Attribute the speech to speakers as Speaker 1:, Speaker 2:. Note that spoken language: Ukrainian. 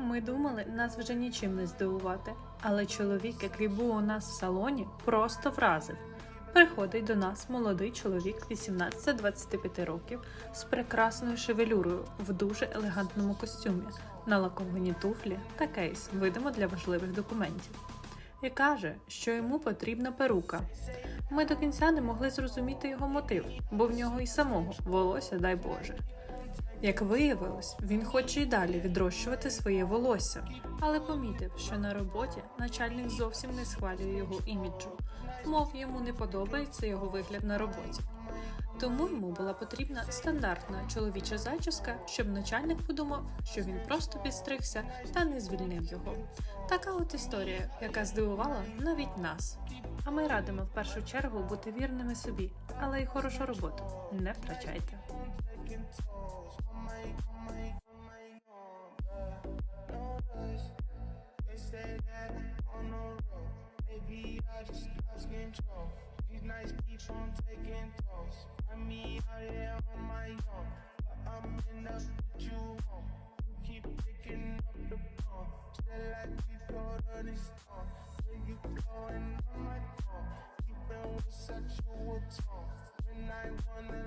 Speaker 1: Ми думали, нас вже нічим не здивувати, але чоловік, який був у нас в салоні, просто вразив. Приходить до нас молодий чоловік 18-25 років з прекрасною шевелюрою в дуже елегантному костюмі, налаковані туфлі та кейс, видимо для важливих документів. І каже, що йому потрібна перука. Ми до кінця не могли зрозуміти його мотив, бо в нього і самого волосся, дай Боже. Як виявилось, він хоче й далі відрощувати своє волосся, але помітив, що на роботі начальник зовсім не схвалює його іміджу, мов йому не подобається його вигляд на роботі. Тому йому була потрібна стандартна чоловіча зачіска, щоб начальник подумав, що він просто підстригся та не звільнив його. Така от історія, яка здивувала навіть нас. А ми радимо в першу чергу бути вірними собі, але й хорошу роботу не втрачайте.
Speaker 2: On the road. Maybe I just lost control. These nights keep on taking tolls. Find me out here on my own. But I'm in with you. You keep picking up the phone. Still like before the storm. Where you going on my phone? Keeping with such a tone. When I wanna